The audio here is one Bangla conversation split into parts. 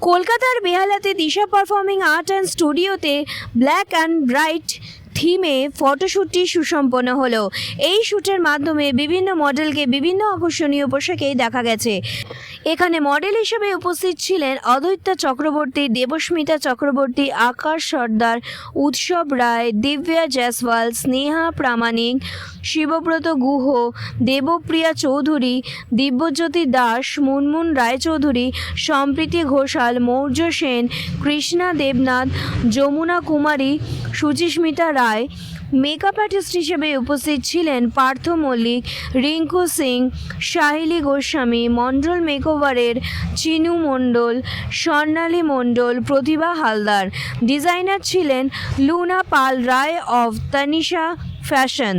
কলকাতার বেহালাতে দিশা পারফর্মিং আর্ট অ্যান্ড স্টুডিওতে ব্ল্যাক অ্যান্ড ব্রাইট থিমে ফটোশ্যুটটি সুসম্পন্ন হলো। এই শ্যুটের মাধ্যমে বিভিন্ন মডেলকে বিভিন্ন আকর্ষণীয় পোশাকেই দেখা গেছে। এখানে মডেল হিসেবে উপস্থিত ছিলেন অদ্বৈতা চক্রবর্তী, দেবস্মিতা চক্রবর্তী, আকাশ সর্দার, উৎসব রায়, দিব্যা জয়সওয়াল, স্নেহা প্রামাণিক, শিবব্রত গুহ, দেবপ্রিয়া চৌধুরী, দিব্যজ্যোতি দাস, মুনমুন রায়চৌধুরী, সম্প্রীতি ঘোষাল, মৌর্য সেন, কৃষ্ণা দেবনাথ, যমুনা কুমারী, সুচিস্মিতা রায়। মেকআপ আর্টিস্ট হিসেবে উপস্থিত ছিলেন পার্থ মল্লিক, রিঙ্কু সিং সাহিলি গোস্বামী, মণ্ডল মেকওভারের চিনু মণ্ডল, স্বর্ণালী মণ্ডল প্রতিভা হালদার। ডিজাইনার ছিলেন লুনা পাল রায় অফ তানিশা ফ্যাশন।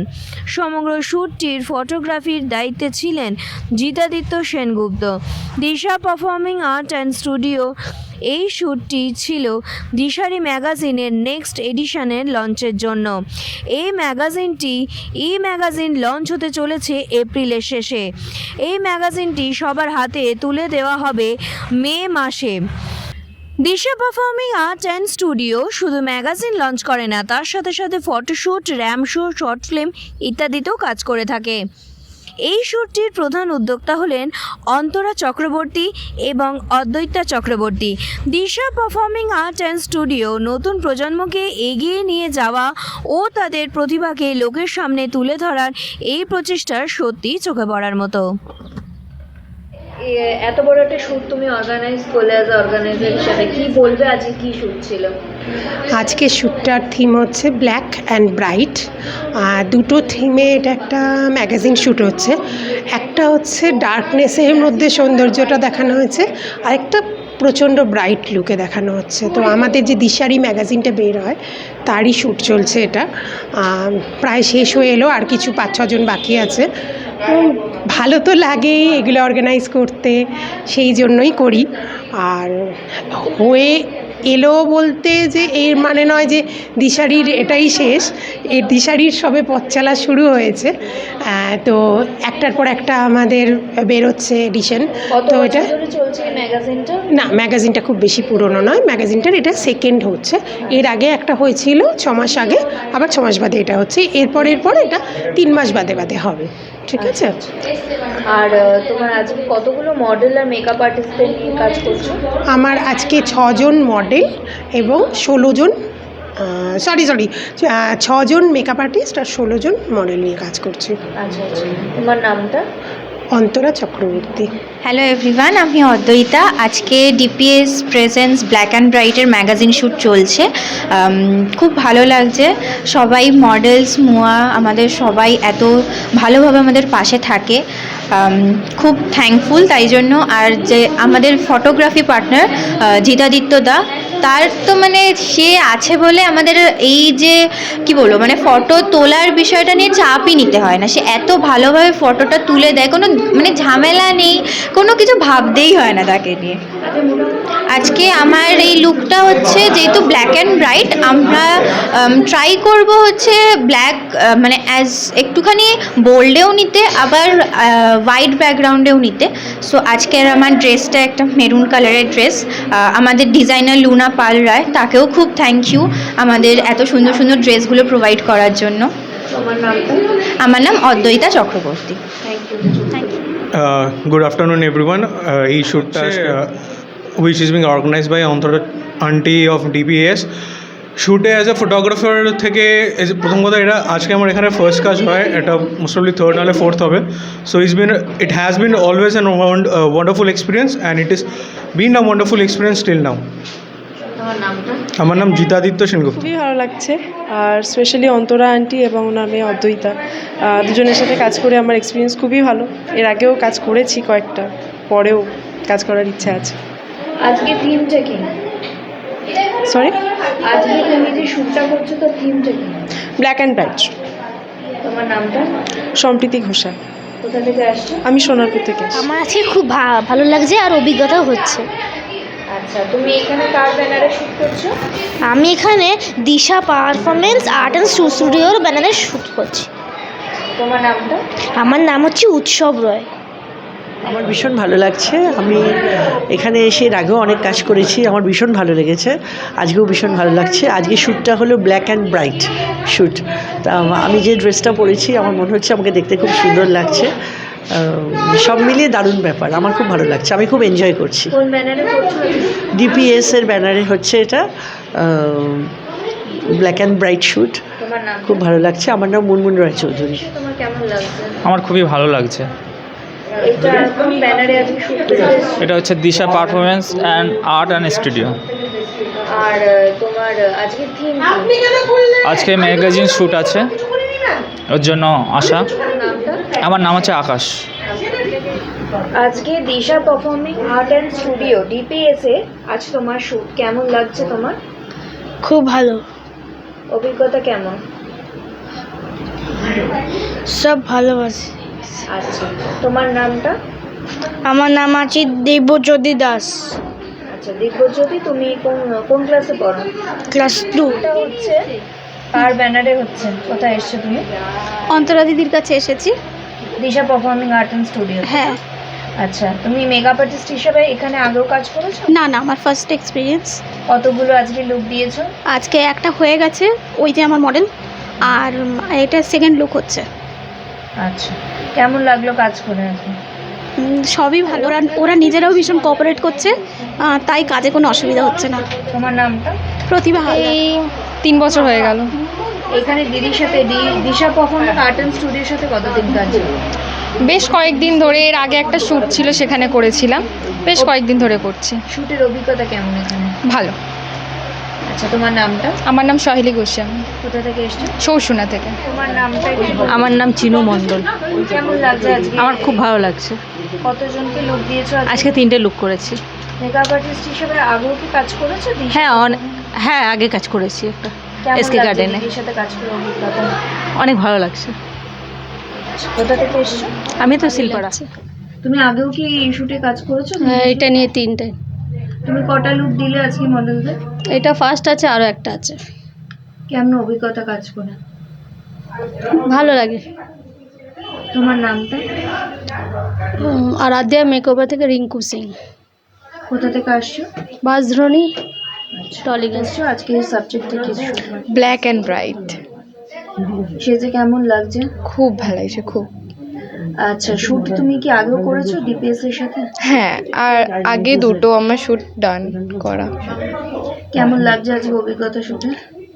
সমগ্র শ্যুটটির ফটোগ্রাফির দায়িত্বে ছিলেন Jitaditya Sengupta. Disha performing art and studio এই শ্যুটটি ছিল দিশারি ম্যাগাজিনের নেক্সট এডিশনের লঞ্চের জন্য। এই ম্যাগাজিনটি ই ম্যাগাজিন লঞ্চ হতে চলেছে এপ্রিলের শেষে। এই ম্যাগাজিনটি সবার হাতে তুলে দেওয়া হবে মে মাসে। Disha performing art and studio শুধু ম্যাগাজিন লঞ্চ করে না, তার সাথে সাথে photoshoot ramp show, short film ইত্যাদিতেও কাজ করে থাকে। এই শোটির প্রধান উদ্যোক্তা হলেন অন্তরা চক্রবর্তী এবং অদ্বৈতা Chakraborty. Disha performing art and studio নতুন প্রজন্মকে এগিয়ে নিয়ে যাওয়া ও তাদের প্রতিভাকে লোকের সামনে তুলে ধরার এই প্রচেষ্টার সত্যি চোখে পড়ার মতো। এত বড় একটা শ্যুট তুমি অর্গানাইজ করলে অ্যাজ অর্গানাইজার হিসাবে কি বলবে? আজকে কি শ্যুট ছিল? আজকে শ্যুটটার থিম হচ্ছে ব্ল্যাক অ্যান্ড ব্রাইট আর দুটো থিমে এটা একটা ম্যাগাজিন শ্যুট হচ্ছে। একটা হচ্ছে ডার্কনেসের মধ্যে সৌন্দর্যটা দেখানো হয়েছে। আরেকটা প্রচণ্ড ব্রাইট লুকে দেখানো হচ্ছে। তো আমাদের যে দিশারি ম্যাগাজিনটা বের হয় তারই শ্যুট চলছে এটা। প্রায় শেষ হয়ে এলো আর কিছু পাঁচ ছজন বাকি আছে। ভালো তো লাগেই এগুলো অর্গানাইজ করতে সেই জন্যই করি। আর হয়ে এলো বলতে যে এর মানে নয় যে দিশারির এটাই শেষ। এই দিশারির সবে পথ চলা শুরু হয়েছে। তো একটার পর একটা আমাদের বেরোচ্ছে এডিশন তো এটা না ম্যাগাজিনটা খুব বেশি পুরনো নয়। ম্যাগাজিনটার এটা সেকেন্ড হচ্ছে। এর আগে একটা হয়েছিল ছ মাস আগে আবার ছ মাস বাদে এটা হচ্ছে। এরপর এরপর এটা তিন মাস বাদে বাদে হবে। ঠিক আছে? আর তোমার আজকে কতগুলো মডেল আর মেকআপ আর্টিস্টদের নিয়ে কাজ করছ? আমার আজকে ছজন মডেল এবং ষোলো জন সরি সরি ছজন মেকআপ আর্টিস্ট আর ষোলো জন মডেল নিয়ে কাজ করছি। আচ্ছা আচ্ছা। তোমার নামটা? অন্তরা চক্রবর্তী। হ্যালো এভরিওয়ান আমি অদ্বৈতা। আজকে ডিপিএস প্রেজেন্স ব্ল্যাক অ্যান্ড ব্রাইটের ম্যাগাজিন শ্যুট চলছে। খুব ভালো লাগছে। সবাই মডেলস মুয়া, আমাদের সবাই এত ভালোভাবে আমাদের পাশে থাকে। খুব থ্যাঙ্কফুল তাই জন্য। আর যে আমাদের ফটোগ্রাফি পার্টনার জিতাদিত্য দা তার তো মানে সে আছে বলে আমাদের এই যে, কি বলব মানে ফটো তোলার বিষয়টা নিয়ে চাপই নিতে হয় না। সে এত ভালোভাবে ফটোটা তুলে দেয়, কোনো মানে ঝামেলা নেই, কোনো কিছু ভাবতেই হয় না তাকে নিয়ে। আজকে আমার এই লুকটা হচ্ছে যেহেতু ব্ল্যাক অ্যান্ড ব্রাইট আমরা ট্রাই করব হচ্ছে ব্ল্যাক মানে অ্যাজ একটুখানি বোল্ডেও নিতে আবার হোয়াইট ব্যাকগ্রাউন্ডেও নিতে। সো আজকের আমার ড্রেসটা একটা মেরুন কালারের ড্রেস আমাদের ডিজাইনার লুনা পাল রায় তাকেও খুব থ্যাংক ইউ আমাদের এত সুন্দর সুন্দর ড্রেসগুলো প্রোভাইড করার জন্য। আমার নাম অদ্বৈতা Chakraborty. Thank you thank you good afternoon. Uh, এই শ্যুটটা is being organise by Antara aunty of DPS শ্যুটে as a photographer থেকে প্রথম কথা এটা আজকে আমার এখানে ফার্স্ট কাজ হয় এটা মোস্টলি থার্ড নাহলে ফোর্থ হবে। So it's been it has been always an wonderful experience and it is been a wonderful experience still now আমার নাম জিতাদিত্য সেনগুপ্ত। খুবই ভালো লাগছে। আর স্পেশালি অন্তরা আন্টি এবং ওনার মেয়ে অদ্বৈতা দুজনের সাথে কাজ করে আমার এক্সপিরিয়েন্স খুবই ভালো। এর আগেও কাজ করেছি কয়েকটা পরেও কাজ করার ইচ্ছা আছে। আজকে থিমটা কি? সরি আজকে তুমি যে শ্যুটটা করছ তো থিমটা কি? ব্ল্যাক অ্যান্ড ব্রাইট তোমার নামটা? সম্প্রীতি ঘোষাল। কোথা থেকে আসছো? আমি সোনারপুর থেকে আমার আজকে খুব ভা- ভালো লাগছে আর অভিজ্ঞতাও হচ্ছে। আচ্ছা তুমি এখানে কার ব্যানারে শ্যুট করছ? আমি এখানে দিশা পারফরমেন্স আর্ট অ্যান্ড স্টুডিওর ব্যানারে শ্যুট করছি। তোমার নামটা? আমার নাম হচ্ছে উৎসব রয়। আমার ভীষণ ভালো লাগছে। আমি এখানে এসে এর আগেও অনেক কাজ করেছি আমার ভীষণ ভালো লেগেছে। আজকেও ভীষণ ভালো লাগছে। আজকে শ্যুটটা হলো ব্ল্যাক অ্যান্ড ব্রাইট শ্যুট। তা আমি যে ড্রেসটা পরেছি আমার মনে হচ্ছে আমাকে দেখতে খুব সুন্দর লাগছে। সব মিলিয়ে দারুণ ব্যাপার আমার খুব ভালো লাগছে। আমি খুব এনজয় করছি। কোন ব্যানারে ডিপিএস এর ব্যানারে হচ্ছে এটা ব্ল্যাক অ্যান্ড ব্রাইট শ্যুট। খুব ভালো লাগছে। আমার নাম মুনমুন রায় চৌধুরী তোমার কেমন লাগছে? আমার খুবই ভালো লাগছে। এটা আজকে হচ্ছে Disha performance and art and studio আর তোমার আহ, আজকের থিম আজকে ম্যাগাজিন শ্যুট আছে। ওর জন্য আসা নামটা আমার নাম হচ্ছে আকাশ। আজকে Disha performing art and studio DPS এ আজ তোমার শুট কেমন লাগছে তোমার? খুব ভালো। অভিজ্ঞতা কেমন? সব ভালো ভালোবাসি আচ্ছা তোমার নামটা? আমার নাম আছে দেবজ্যোতি দাস। আচ্ছা দিব্যজ্যোতি তুমি কোন কোন ক্লাসে পড়ো? ক্লাস টু এটা হচ্ছে কার ব্যানারে হচ্ছে? কোথায় এসছো তুমি? অন্তরা দিদির কাছে এসেছি। Disha performing art and studio হ্যাঁ। আচ্ছা তুমি মেকআপ আর্টিস্ট হিসেবে এখানে আগেও কাজ করেছ? না না আমার ফার্স্ট এক্সপিরিয়েন্স কতগুলো আজকে লুক দিয়েছ? আজকে একটা হয়ে গেছে ওই যে আমার মডেল আর এটা সেকেন্ড লুক হচ্ছে। আচ্ছা। কেমন লাগল কাজ করে এখন? সবই ভালো। ওরা ওরা নিজেরাও ভীষণ কোঅপারেট করছে তাই কাজে কোনো অসুবিধা হচ্ছে না। তোমার নামটা? প্রতিভা। তিন বছর হয়ে গেল। এখানে দিদির সাথে দিশা পারফর্মিং আর্ট স্টুডিওর সাথে কতদিন কাজ বেশ কয়েকদিন ধরে এর আগে একটা শ্যুট ছিল সেখানে করেছিলাম। বেশ কয়েকদিন ধরে করছি। শ্যুটের অভিজ্ঞতা কেমন এখানে? ভালো। আচ্ছা তোমার নামটা? আমার নাম সহেলি গোস্বামী। কোথা থেকে এসছো? সৌসুনা থেকে। তোমার নামটা আমার নাম চিনু মণ্ডল। কেমন লাগছে আজকে? আমার খুব ভালো লাগছে। কতজনকে লুক দিয়েছ আজকে? তিনটে লুক করেছি। মেকআপ আর্টিস্ট হিসেবে আগেও কি কাজ করেছ? হ্যাঁ অনেক হ্যাঁ আগে কাজ করেছি একটা এসকে গার্ডেনে সাথে কাজ করে অনেক ভালো লাগছে। কোথা থেকে এসছো? আমি তো শিল্পারা তুমি আগেও কি এই শুটে কাজ করেছ? হ্যাঁ, এটা নিয়ে তিনটে। তুমি কটা লুক দিলে আজকে মডেলদের এটা ফার্স্ট আছে আরও একটা আছে। কেমন অভিজ্ঞতা কাজ করে? ভালো লাগে। তোমার নামটা? আর আদ্যা মেকওভার থেকে রিঙ্কু সিং। কোথা থেকে আসছো? বাসধ্রনি টলিগঞ্জ এসছো আজকে সাবজেক্টে কিছু ব্ল্যাক অ্যান্ড ব্রাইট সেজে কেমন লাগছে? খুব ভালো লাগছে খুব। আচ্ছা শুট তুমি কি আগেও করেছ ডিপিএস এর সাথে? হ্যাঁ আর আগে দুটো আমার শ্যুট ডান করা। কেমন লাগছে আজকে অভিজ্ঞতা শুটে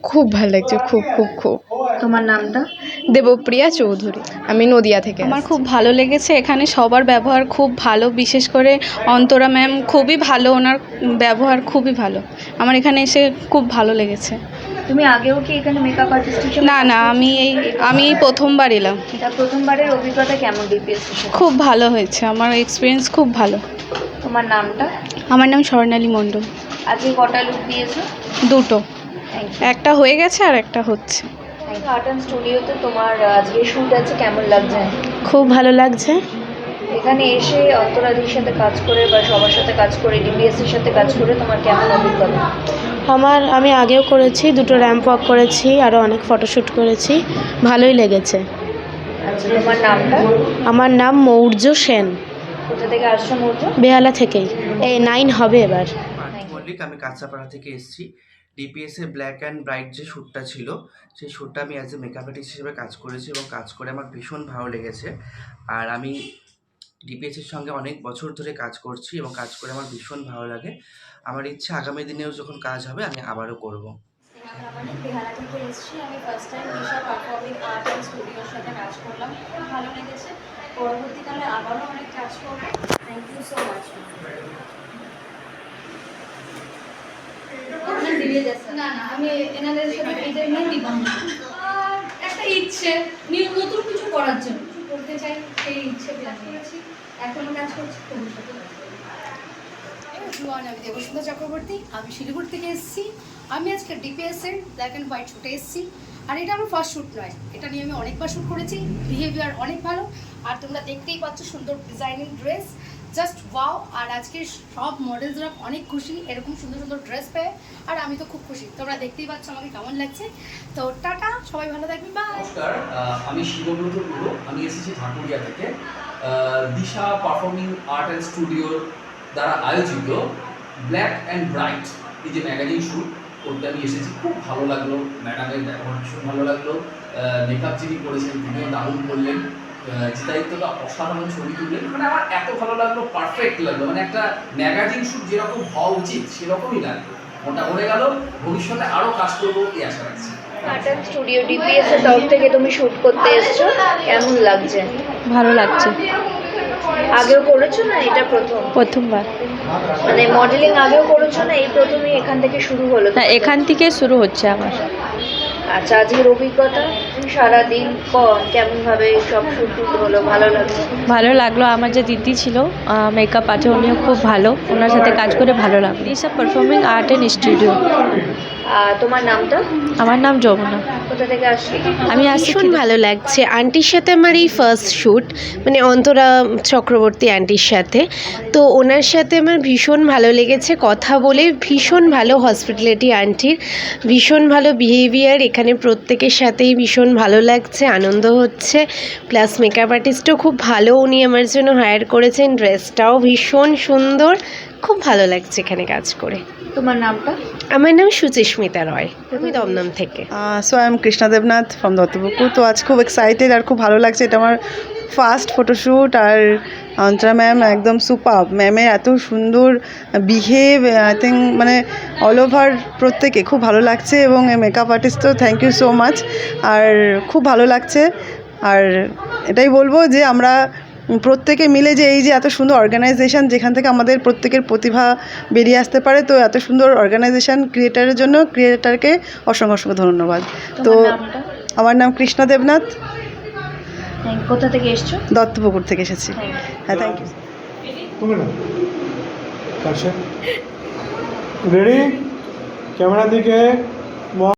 খুব ভালো লাগছে খুব খুব খুব। তোমার নামটা? দেবপ্রিয়া চৌধুরী আমি নদিয়া থেকে আমার খুব ভালো লেগেছে এখানে সবার ব্যবহার খুব ভালো বিশেষ করে অন্তরা ম্যাম খুবই ভালো ওনার ব্যবহার খুবই ভালো। আমার এখানে এসে খুব ভালো লেগেছে। তুমি আগেও কি এখানে মেকআপ আর্টিস্ট হিসেবে না না আমি এই আমি প্রথমবার এলাম। এটা প্রথমবারের অভিজ্ঞতা কেমন ডিপিএস খুব ভালো হয়েছে আমার এক্সপিরিয়েন্স খুব ভালো। তোমার নামটা? আমার নাম স্বর্ণালী মণ্ডল। আজকে কটা লুক দিয়েছ? দুটো। একটা হয়ে গেছে আর একটা হচ্ছে। আর্ট অ্যান্ড স্টুডিওতে তোমার আজকে শুট আছে কেমন লাগছে? খুব ভালো লাগছে। এখানে এসে অন্তরাদির সাথে কাজ করে বা সবার সাথে কাজ করে ডিপিএস এর সাথে কাজ করে তোমার কেমন অভিজ্ঞতা? আমার আমি আগেও করেছি দুটো র্যাম্প ওয়াক করেছি আরও অনেক ফটোশ্যুট করেছি। ভালোই লেগেছে। আচ্ছা তোমার নামটা? আমার নাম মৌর্য সেন। কোথা থেকে আসছো মূর্য? বেহালা থেকেই। এই নাইন হবে এবার। মল্লিক আমি কাঁচাপাড়া থেকে এসেছি। ডিপিএস এ ব্ল্যাক অ্যান্ড ব্রাইট যে শ্যুটটা ছিল সেই শ্যুটটা আমি অ্যাজ এ মেকআপ আর্টিস্ট হিসেবে কাজ করেছি এবং কাজ করে আমার ভীষণ ভালো লেগেছে। আর আমি ডিপিএস এর সঙ্গে অনেক বছর ধরে কাজ করছি এবং কাজ করে আমার ভীষণ ভালো লাগে। আমার ইচ্ছে আগামী দিনেও যখন কাজ হবে আমি আবারও করব। বেহালা থেকে এসেছি। আমি first time Disha performing art and স্টুডিওর সাথে কাজ করলাম। ভালো লেগেছে। পরবর্তীকালে আবারও অনেক কাজ করব। থ্যাংক ইউ সো মাচ না না আমি এনাদের সাথে একটা ইচ্ছে নতুন কিছু করার জন্য। করতে চাই সেই ইচ্ছে এখনও কাজ করছি। ভবিষ্যতে আমি দেবস্মিতা চক্রবর্তী আমি শিলিগুড়ি থেকে এসেছি আমি আজকে ডিপিএস এর ব্ল্যাক অ্যান্ড হোয়াইট শুটে এসেছি আর এটা আমার ফার্স্ট শ্যুট নয় এটা নিয়ে আমি অনেকবার শ্যুট করেছি বিহেভিয়ার অনেক ভালো আর তোমরা দেখতেই পাচ্ছ সুন্দর ডিজাইনিং ড্রেস জাস্ট ওয়াও আর আজকে সব মডেলসরা অনেক খুশি এরকম সুন্দর সুন্দর ড্রেস পেয়ে আর আমি তো খুব খুশি তোমরা দেখতেই পাচ্ছ আমাকে কেমন লাগছে তো টাটা সবাই ভালো থাকবে বাই নমস্কার আমি শিবব্রত গুরু আমি এসেছি ঢাকুরিয়া থেকে দিশা পারফর্মিং আর্ট অ্যান্ড স্টুডিওর দ্বারা আয়োজিত ব্ল্যাক অ্যান্ড ব্রাইট এই যে ম্যাগাজিন শ্যুট করতে আমি এসেছি। খুব ভালো লাগল। ম্যাডামের ব্যবহার ভীষণ ভালো লাগল। মেকআপ যিনি করেছেন তিনিও দারুণ করলেন। চিতায়িত্বটা অসাধারণ ছবি তুললেন। মানে আমার এত ভালো লাগল পারফেক্ট লাগল। মানে একটা ম্যাগাজিন শ্যুট যেরকম হওয়া উচিত সেরকমই লাগল ওটা ভরে গেল। ভবিষ্যতে আরও কাজ করব এই আশা রাখছি। অ্যান্ড স্টুডিও ডিপিএস এর তরফ থেকে তুমি শুট করতে এসছো। কেমন লাগছে? ভালো লাগছে। আগেও করেছ না এটা প্রথম? প্রথমবার। মানে মডেলিং আগেও করেছ না এই প্রথমই এখান থেকে শুরু হলো? না এখান থেকে শুরু হচ্ছে আমার। আচ্ছা আজকের অভিজ্ঞতা? সারাদিন কেমন ভাবে সব শুট হলো? ভালো লাগল? ভালো লাগল। আমার যে দিদি ছিল মেকআপ আছে উনিও খুব ভালো। ওনার সাথে কাজ করে ভালো লাগল। এইসব পারফর্মিং আর্ট অ্যান্ড স্টুডিও তোমার নামটা? আমার নাম যমুনা। কোথা থেকে আসছো? আমি আসছি ভীষণ ভালো লাগছে। আন্টির সাথে আমার এই ফার্স্ট শ্যুট মানে অন্তরা চক্রবর্তী আন্টির সাথে। তো ওনার সাথে আমার ভীষণ ভালো লেগেছে কথা বলে ভীষণ ভালো হসপিটালিটি আন্টির ভীষণ ভালো বিহেভিয়ার এখানে প্রত্যেকের সাথেই ভীষণ ভালো লাগছে আনন্দ হচ্ছে। প্লাস মেকআপ আর্টিস্টও খুব ভালো উনি আমার জন্য হায়ার করেছেন। ড্রেসটাও ভীষণ সুন্দর। খুব ভালো লাগছে এখানে কাজ করে। তোমার নামটা? আমার নাম সুচিস্মিতা রয় আমি দমদম থেকে। So I am Krishna Debnath from Duttapukur তো আজ খুব এক্সাইটেড আর খুব ভালো লাগছে। এটা আমার ফার্স্ট ফটোশ্যুট আর অন্তরা ম্যাম একদম সুপার ম্যামের এত সুন্দর বিহেভ আই থিঙ্ক মানে অল ওভার প্রত্যেকে খুব ভালো লাগছে এবং মেকআপ আর্টিস্ট তো থ্যাংক ইউ সো মাচ আর খুব ভালো লাগছে। আর এটাই বলব যে আমরা প্রত্যেকে মিলে যে এই যে এত সুন্দর অর্গানাইজেশন যেখান থেকে আমাদের প্রত্যেকের প্রতিভা বেরিয়ে আসতে পারে তো এত সুন্দর অর্গানাইজেশন ক্রিয়েটারের জন্য ক্রিয়েটারকে অসংখ্য অসংখ্য ধন্যবাদ। তো আমার নাম কৃষ্ণা দেবনাথ। কোথা থেকে এসছো? দত্তপুকুর থেকে এসেছি। হ্যাঁ থ্যাংক ইউ রেডি ক্যামেরার দিকে।